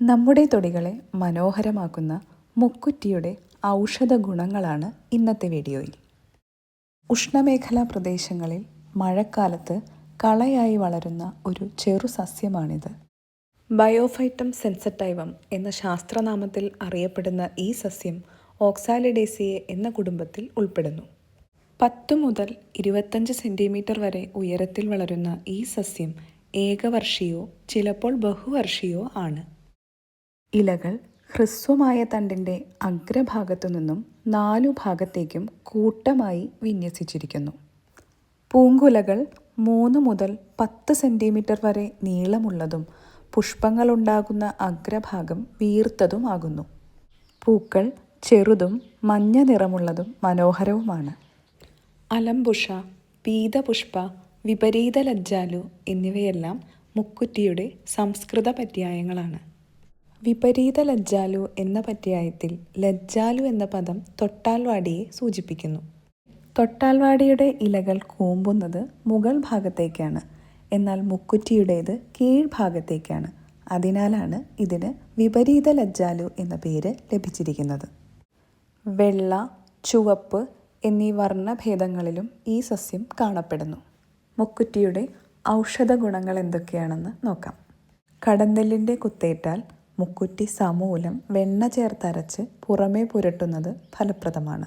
നമ്മുടെ തൊടികളെ മനോഹരമാക്കുന്ന മുക്കുറ്റിയുടെ ഔഷധ ഗുണങ്ങളാണ് ഇന്നത്തെ വീഡിയോയിൽ. ഉഷ്ണമേഖലാ പ്രദേശങ്ങളിൽ മഴക്കാലത്ത് കളയായി വളരുന്ന ഒരു ചെറു സസ്യമാണിത്. ബയോഫൈറ്റം സെൻസറ്റൈവം എന്ന ശാസ്ത്രനാമത്തിൽ അറിയപ്പെടുന്ന ഈ സസ്യം ഓക്സാലിഡേസിയെ എന്ന കുടുംബത്തിൽ ഉൾപ്പെടുന്നു. പത്ത് മുതൽ ഇരുപത്തഞ്ച് സെന്റിമീറ്റർ വരെ ഉയരത്തിൽ വളരുന്ന ഈ സസ്യം ഏകവർഷിയോ ചിലപ്പോൾ ബഹുവർഷിയോ ആണ്. ഇലകൾ ഹ്രസ്വമായ തണ്ടിന്റെ അഗ്രഭാഗത്തു നിന്നും നാലു ഭാഗത്തേക്കും കൂട്ടമായി വിന്യസിച്ചിരിക്കുന്നു. പൂങ്കുലകൾ മൂന്ന് മുതൽ പത്ത് സെന്റിമീറ്റർ വരെ നീളമുള്ളതും പുഷ്പങ്ങളുണ്ടാകുന്ന അഗ്രഭാഗം വീർത്തതുമാകുന്നു. പൂക്കൾ ചെറുതും മഞ്ഞ നിറമുള്ളതും മനോഹരവുമാണ്. അലംബുഷ പീതപുഷ്പ വിപരീത ലജ്ജാലു എന്നിവയെല്ലാം മുക്കുറ്റിയുടെ സംസ്കൃത പര്യായങ്ങളാണ്. വിപരീത ലജ്ജാലു എന്ന പര്യായത്തിൽ ലജ്ജാലു എന്ന പദം തൊട്ടാൽവാടിയെ സൂചിപ്പിക്കുന്നു. തൊട്ടാൽവാടിയുടെ ഇലകൾ കൂമ്പുന്നത് മുകൾ ഭാഗത്തേക്കാണ്. എന്നാൽ മുക്കുറ്റിയുടേത് കീഴ്ഭാഗത്തേക്കാണ് അതിനാലാണ് ഇതിന് വിപരീത ലജ്ജാലു എന്ന പേര് ലഭിച്ചിരിക്കുന്നത്. വെള്ള ചുവപ്പ് എന്നീ വർണഭേദങ്ങളിലും ഈ സസ്യം കാണപ്പെടുന്നു. മുക്കുറ്റിയുടെ ഔഷധ ഗുണങ്ങൾ എന്തൊക്കെയാണെന്ന് നോക്കാം. കടന്നെല്ലിന്റെ കുത്തേറ്റാൽ മുക്കുറ്റി സമൂലം വെണ്ണ ചേർത്തരച്ച് പുറമേ പുരട്ടുന്നത് ഫലപ്രദമാണ്.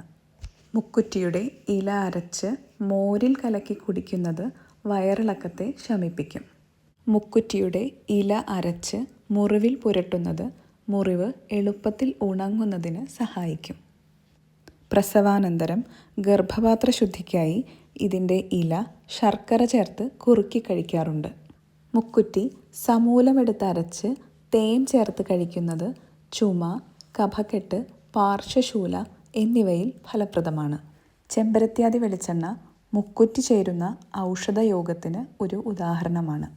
മുക്കുറ്റിയുടെ ഇല അരച്ച് മോരിൽ കലക്കി കുടിക്കുന്നത് വയറിളക്കത്തെ ശമിപ്പിക്കും. മുക്കുറ്റിയുടെ ഇല അരച്ച് മുറിവിൽ പുരട്ടുന്നത് മുറിവ് എളുപ്പത്തിൽ ഉണങ്ങുന്നതിന് സഹായിക്കും. പ്രസവാനന്തരം ഗർഭപാത്ര ശുദ്ധിക്കായി ഇതിന്റെ ഇല ശർക്കര ചേർത്ത് കുറുക്കി കഴിക്കാറുണ്ട്. മുക്കുറ്റി സമൂലമെടുത്ത് അരച്ച് തേൻ ചേർത്ത് കഴിക്കുന്നത് ചുമ കഫക്കെട്ട് പാർശ്വശൂല എന്നിവയിൽ ഫലപ്രദമാണ്. ചെമ്പരത്യാദി വെളിച്ചെണ്ണ മുക്കുറ്റി ചേരുന്ന ഔഷധയോഗത്തിന് ഒരു ഉദാഹരണമാണ്.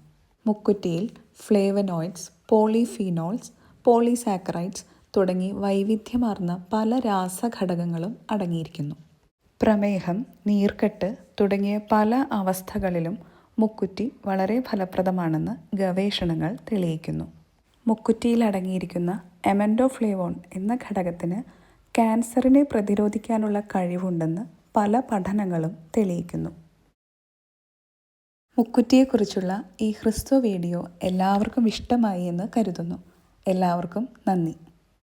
മുക്കുറ്റിയിൽ ഫ്ലേവനോയിഡ്സ് പോളിഫീനോൾസ് പോളിസാക്കറൈഡ്സ് തുടങ്ങി വൈവിധ്യമാർന്ന പല രാസഘടകങ്ങളും അടങ്ങിയിരിക്കുന്നു. പ്രമേഹം നീർക്കെട്ട് തുടങ്ങിയ പല അവസ്ഥകളിലും മുക്കുറ്റി വളരെ ഫലപ്രദമാണെന്ന് ഗവേഷണങ്ങൾ തെളിയിക്കുന്നു. മുക്കുറ്റിയിൽ അടങ്ങിയിരിക്കുന്ന എമൻഡോഫ്ലേവോൺ എന്ന ഘടകത്തിന് ക്യാൻസറിനെ പ്രതിരോധിക്കാനുള്ള കഴിവുണ്ടെന്ന് പല പഠനങ്ങളും തെളിയിക്കുന്നു. മുക്കുറ്റിയെക്കുറിച്ചുള്ള ഈ ഹ്രസ്വ വീഡിയോ എല്ലാവർക്കും ഇഷ്ടമായി എന്ന് കരുതുന്നു. എല്ലാവർക്കും നന്ദി.